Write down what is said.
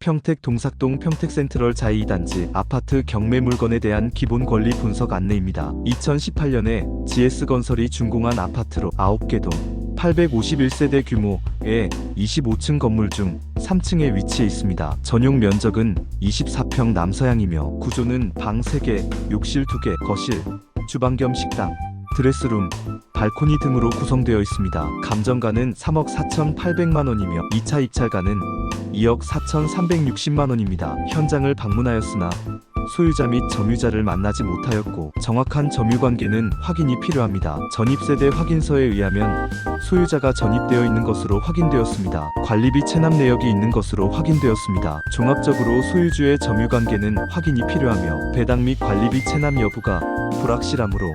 평택 동삭동 평택 센트럴 자2단지 아파트 경매 물건에 대한 기본 권리 분석 안내입니다. 2018년에 GS건설이 준공한 아파트로 9개 동 851세대 규모의 25층 건물 중 3층에 위치해 있습니다. 전용 면적은 24평 남서향이며 구조는 방 3개, 욕실 2개, 거실, 주방 겸 식당, 드레스룸, 발코니 등으로 구성되어 있습니다. 감정가는 3억 4,800만 원이며 2차 입찰가는 2억 4,360만 원입니다. 현장을 방문하였으나 소유자 및 점유자를 만나지 못하였고 정확한 점유 관계는 확인이 필요합니다. 전입세대 확인서에 의하면 소유자가 전입되어 있는 것으로 확인되었습니다. 관리비 체납 내역이 있는 것으로 확인되었습니다. 종합적으로 소유주의 점유 관계는 확인이 필요하며 배당 및 관리비 체납 여부가 불확실하므로